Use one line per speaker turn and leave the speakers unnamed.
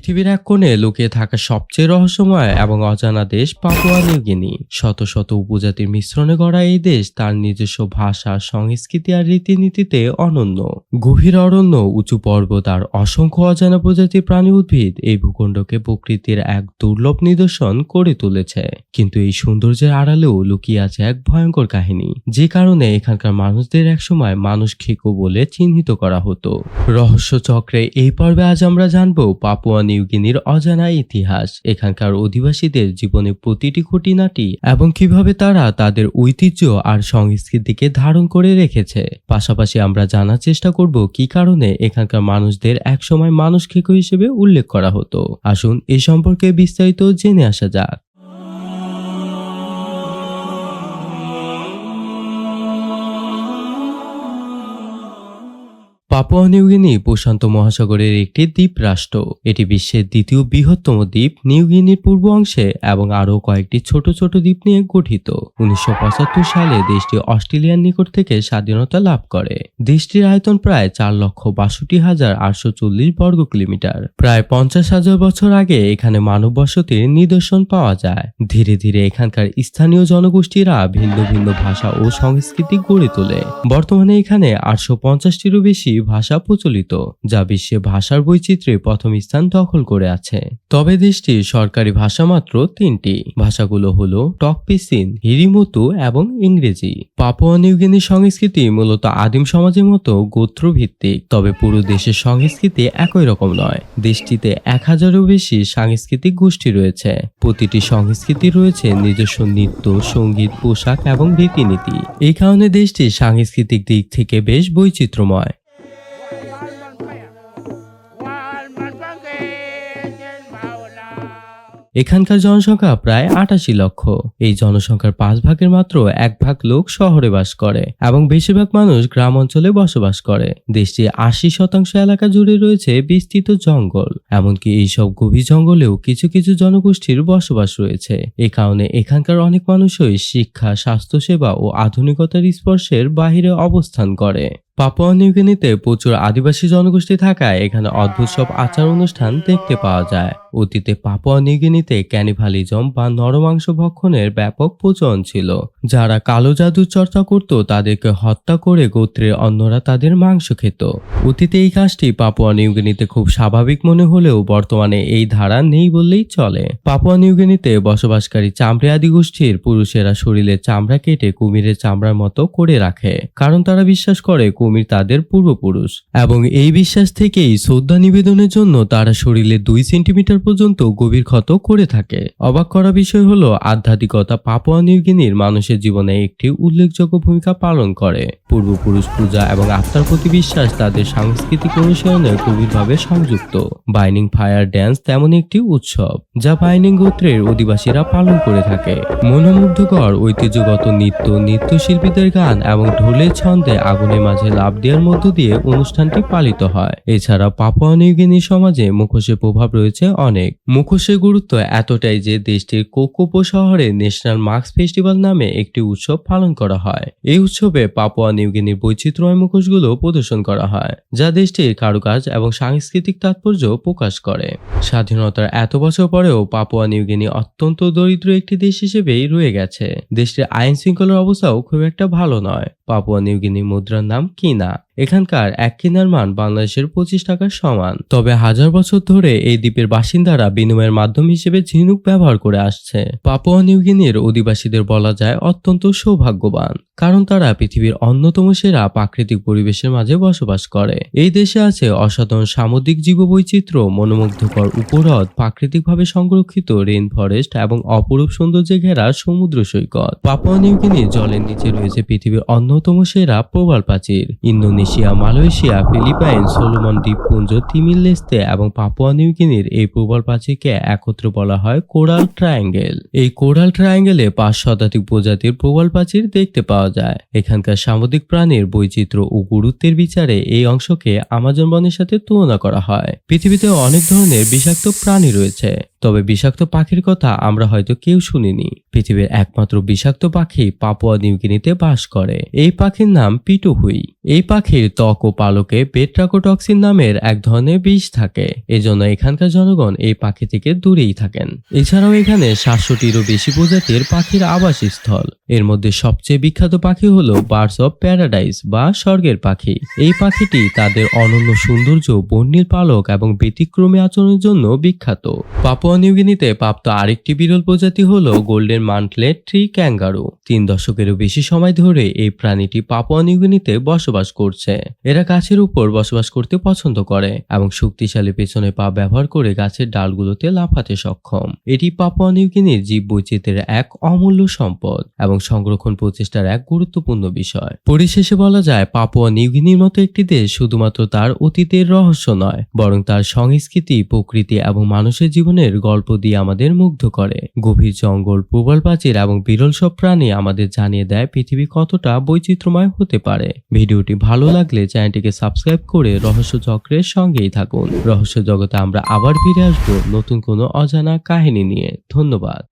পৃথিবীর এক কোণে লুকিয়ে থাকা সবচেয়ে রহস্যময় এবং অজানা দেশ পাপুয়া নিউগিনি। শত শত উপজাতির মিশ্রণে গড়া এই দেশ তার নিজস্ব ভাষা, সংস্কৃতি আর রীতিনীতিতে অনন্য। গভীর অরণ্য, উঁচু পর্বত আর অসংখ্য অজানা প্রজাতির প্রাণী উদ্ভিদ এই ভূখণ্ডকে প্রকৃতির এক দুর্লভ নিদর্শন করে তুলেছে। কিন্তু এই সৌন্দর্যের আড়ালেও লুকিয়ে আছে এক ভয়ঙ্কর কাহিনী, যে কারণে এখানকার মানুষদের একসময় মানুষ খেকো বলে চিহ্নিত করা হতো। রহস্য চক্রে এই পর্বে আজ আমরা জানব পাপুয়া নিউগিনির অজানা ইতিহাস। এখানকার অধিবাসীদের জীবনে প্রতিটি খুঁটিনাটি এবং কীভাবে তারা তাদের ঐতিহ্য আর সংস্কৃতিকে ধারণ করে রেখেছে। পাশাপাশি আমরা জানার চেষ্টা করব কি কারণে এখানকার মানুষদের একসময় মানুষ খেকো হিসেবে উল্লেখ করা হতো। আসুন এ সম্পর্কে বিস্তারিত জেনে আসা যাক। পাপুয়া নিউগিনি প্রশান্ত মহাসাগরের একটি দ্বীপ রাষ্ট্র। এটি বিশ্বের দ্বিতীয় বৃহত্তম দ্বীপ নিউগিনির পূর্ব অংশে এবং আরও কয়েকটি ছোট ছোট দ্বীপ নিয়ে গঠিত। উনিশশো পঁচাত্তর সালে দেশটি অস্ট্রেলিয়ার নিকট থেকে স্বাধীনতা লাভ করে। দেশটির আয়তন প্রায় চার লক্ষ বাষট্টি হাজার আটশো চল্লিশ বর্গ কিলোমিটার। প্রায় পঞ্চাশ হাজার বছর আগে এখানে মানব বসতির নিদর্শন পাওয়া যায়। ধীরে ধীরে এখানকার স্থানীয় জনগোষ্ঠীরা ভিন্ন ভিন্ন ভাষা ও সংস্কৃতি গড়ে তোলে। বর্তমানে এখানে আটশো পঞ্চাশটিরও বেশি ভাষা প্রচলিত, যা বিশ্বে ভাষার বৈচিত্র্যে প্রথম স্থান দখল করে আছে। তবে দেশটির সরকারি ভাষা মাত্র তিনটি। ভাষাগুলো হলো টকপিসিন হিরিমতু এবং ইংরেজি। পাপুয়া নিউগিনির সংস্কৃতি মূলত আদিম সমাজের মতো গোত্রভিত্তিক, তবে পুরো দেশের সংস্কৃতি একই রকম নয়। দেশটিতে এক হাজারও বেশি সাংস্কৃতিক গোষ্ঠী রয়েছে। প্রতিটি সংস্কৃতি রয়েছে নিজস্ব নৃত্য, সংগীত, পোশাক এবং রীতিনীতি। এই কারণে দেশটি সাংস্কৃতিক দিক থেকে বেশ বৈচিত্র্যময়। এখানকার জনসংখ্যা প্রায় আটাশি লক্ষ। এই জনসংখ্যার পাঁচ ভাগের মাত্র এক ভাগ লোক শহরে বাস করে এবং বেশিরভাগ মানুষ গ্রাম অঞ্চলে বসবাস করে। দেশটির আশি শতাংশ এলাকা জুড়ে রয়েছে বিস্তৃত জঙ্গল, এমনকি এইসব গভীর জঙ্গলেও কিছু কিছু জনগোষ্ঠীর বসবাস রয়েছে। এ কারণে এখানকার অনেক মানুষই শিক্ষা, স্বাস্থ্যসেবা ও আধুনিকতার স্পর্শের বাহিরে অবস্থান করে। পাপুয়া নিউগিনিতে প্রচুর আদিবাসী জনগোষ্ঠী থাকায় এখানে অদ্ভুত সব আচার অনুষ্ঠান দেখতে পাওয়া যায়। অতীতে পাপুয়া নিউগিনিতে ক্যানিভালিজম বা নরমাংস ভক্ষণের ব্যাপক প্রচলন ছিল। যারা কালো জাদুর চর্চা করত, তাদেরকে হত্যা করে গোত্রের অন্যরা তাদের মাংস খেত। অতীতে এই কাজটি পাপুয়া নিউগিনিতে খুব স্বাভাবিক মনে হলেও বর্তমানে এই ধারা নেই বললেই চলে। পাপুয়া নিউগিনিতে বসবাসকারী চামড়ে আদি গোষ্ঠীর পুরুষেরা শরীরে চামড়া কেটে কুমিরের চামড়ার মতো করে রাখে। কারণ তারা বিশ্বাস করে কুমির তাদের পূর্বপুরুষ। এবং এই বিশ্বাস থেকেই শ্রদ্ধা নিবেদনের জন্য তারা শরীরে দুই সেন্টিমিটার পর্যন্ত গভীর ক্ষত করে থাকে। অবাক করা বিষয় হলো, আধ্যাত্মিকতা পাপুয়া নিউগিনির মানুষের জীবনে একটি উল্লেখযোগ্য ভূমিকা পালন করে। পূর্বপুরুষ পূজা এবং আত্মার প্রতি বিশ্বাস তাদের সাংস্কৃতিক অনুশীলনে গভীরভাবে সংযুক্ত। বাইনিং ফায়ার ড্যান্স তেমন একটি উৎসব, যা বাইনিং গোত্রের অধিবাসীরা পালন করে থাকে। মনোমুগ্ধকর ঐতিহ্যগত নৃত্য, নৃত্যশিল্পীদের গান এবং ঢোলের ছন্দে আগুনের মাঝে লাভ দেওয়ার মধ্য দিয়ে অনুষ্ঠানটি পালিত হয়। এছাড়া পাপুয়া নিউগিনি সমাজে মুখোশের প্রভাব রয়েছে অনেক। মুখোশের গুরুত্ব এতটাই যে দেশটির কোকোপো শহরে ন্যাশনাল মার্কস ফেস্টিভ্যাল নামে একটি উৎসব পালন করা হয়। এই উৎসবে পাপুয়া নিউগিনির বৈচিত্র্যময় মুখোশগুলো প্রদর্শন করা হয়, যা দেশটির কারুকাজ এবং সাংস্কৃতিক তাৎপর্য প্রকাশ করে। স্বাধীনতার এত বছর পরেও পাপুয়া নিউগিনি অত্যন্ত দরিদ্র একটি দেশ হিসেবেই রয়ে গেছে। দেশটির আইন শৃঙ্খলার অবস্থাও খুব একটা ভালো নয়। পাপুয়া নিউগিনি মুদ্রার নাম কিনা এখানকার এক কিনার মান বাংলাদেশের পঁচিশ টাকার সমান। তবে হাজার বছর ধরে এই দ্বীপের বাসিন্দারা বিনিময়ের মাধ্যম হিসেবে ঝিনুক ব্যবহার করে আসছে। পাপুয়া নিউগিনির অধিবাসীদের বলা যায় অত্যন্ত সৌভাগ্যবান, কারণ তারা পৃথিবীর অন্যতম সেরা প্রাকৃতিক পরিবেশের মাঝে বসবাস করে। এই দেশে আছে অসাধারণ সামুদ্রিক জীববৈচিত্র্য, মনোমুগ্ধকর উপহ্রদ প্রাকৃতিকভাবে সংরক্ষিত রেন ফরেস্ট এবং অপরূপ সৌন্দর্যে ঘেরা সমুদ্র সৈকত। পাপুয়া নিউগিনি জলের নিচে রয়েছে পৃথিবীর অন্যতম সেরা প্রবাল প্রাচীর, ইন্দোনেশিয়া। মালয়েশিয়া ফিলিপাইন, সোলোমন দ্বীপপুঞ্জ তিমিল লেস্তে এবং পাপুয়া নিউগিনির এই প্রবল প্রাচীরকে একত্র বলা হয় কোরাল ট্রায়াঙ্গেল। এই কোরাল ট্রায়াঙ্গেলে পাঁচ শতাধিক প্রজাতির প্রবল প্রাচীর দেখতে পাওয়া যায়। এখানকার সামুদ্রিক প্রাণীর বৈচিত্র্য ও গুরুত্বের বিচারে এই অংশকে আমাজন বনের সাথে তুলনা করা হয়। পৃথিবীতে অনেক ধরনের বিষাক্ত প্রাণী রয়েছে। তবে বিষাক্ত পাখির কথা আমরা হয়তো কেউ শুনিনি। পৃথিবীর একমাত্র বিষাক্ত পাখি পাপুয়া নিউগিনিতে বাস করে। এই পাখির নাম পিটুহুই এই পাখির ত্বক ও পালকে পেট্রাকোটক্সিন নামের এক ধরনের বিষ থাকে। এজন্য এখানকার জনগণ এই পাখি থেকে দূরেই থাকেন। এছাড়াও এখানে সাতশোটিরও বেশি প্রজাতির পাখির আবাসস্থল। এর মধ্যে সবচেয়ে বিখ্যাত পাখি হলো বার্ডস অফ প্যারাডাইস বা স্বর্গের পাখি। এই পাখিটি তাদের অনন্য সৌন্দর্য বন্যির পালক এবং ব্যতিক্রমী আচরণের জন্য বিখ্যাত। পাপুয়া নিউগিনিতে প্রাপ্ত আরেকটি বিরল প্রজাতি হল গোল্ডেন মান্টলেট ট্রি ক্যাঙ্গারু। তিন দশকেরও বেশি সময় ধরে এই প্রাণীটি পাপুয়া নিউগিনিতে বসবাস করছে। এরা গাছের উপর বসবাস করতে পছন্দ করে এবং শক্তিশালী পেছনে পা ব্যবহার করে গাছের ডালগুলোতে লাফাতে সক্ষম। এটি পাপুয়া নিউগিনির জীব বৈচিত্র্যের এক অমূল্য সম্পদ এবং সংরক্ষণ প্রচেষ্টার এক গুরুত্বপূর্ণ বিষয়। পরিশেষে বলা যায়, পাপুয়া নিউগিনির মতো একটি দেশ শুধুমাত্র তার অতীতের রহস্য নয়, বরং তার সংস্কৃতি, প্রকৃতি এবং মানুষের জীবনের গল্প দিয়ে আমাদের মুগ্ধ করে। গভীর জঙ্গল, প্রবল প্রাচীর এবং বিরল সব প্রাণী আমাদের জানিয়ে দেয় পৃথিবী কতটা বৈচিত্র্যময় হতে পারে। ভিডিওটি ভালো লাগলে চ্যানেলটিকে সাবস্ক্রাইব করে রহস্য চক্রের সঙ্গেই থাকুন। রহস্য জগতে আমরা আবার ফিরে আসব নতুন কোনো অজানা কাহিনী নিয়ে। ধন্যবাদ।